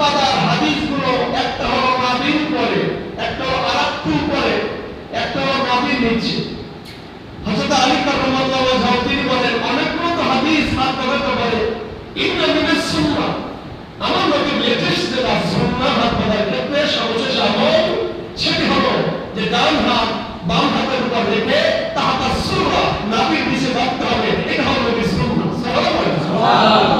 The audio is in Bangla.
পাতার হাদিসগুলো একটা হলো নাবির উপরে একটা হলো একটা হলো আলী বলেন হাদিস হাত মিনাস সুন্নাহ। আমার সুন্নাহ হাত ধরার ক্ষেত্রে সর্বশেষ আমল সেটি হলো যে ডান হাত বাম হাতের উপর রেখে তাহাতা সুরা নাবির নিচে রাখতে হবে। এটা হলো সুন্নাহ।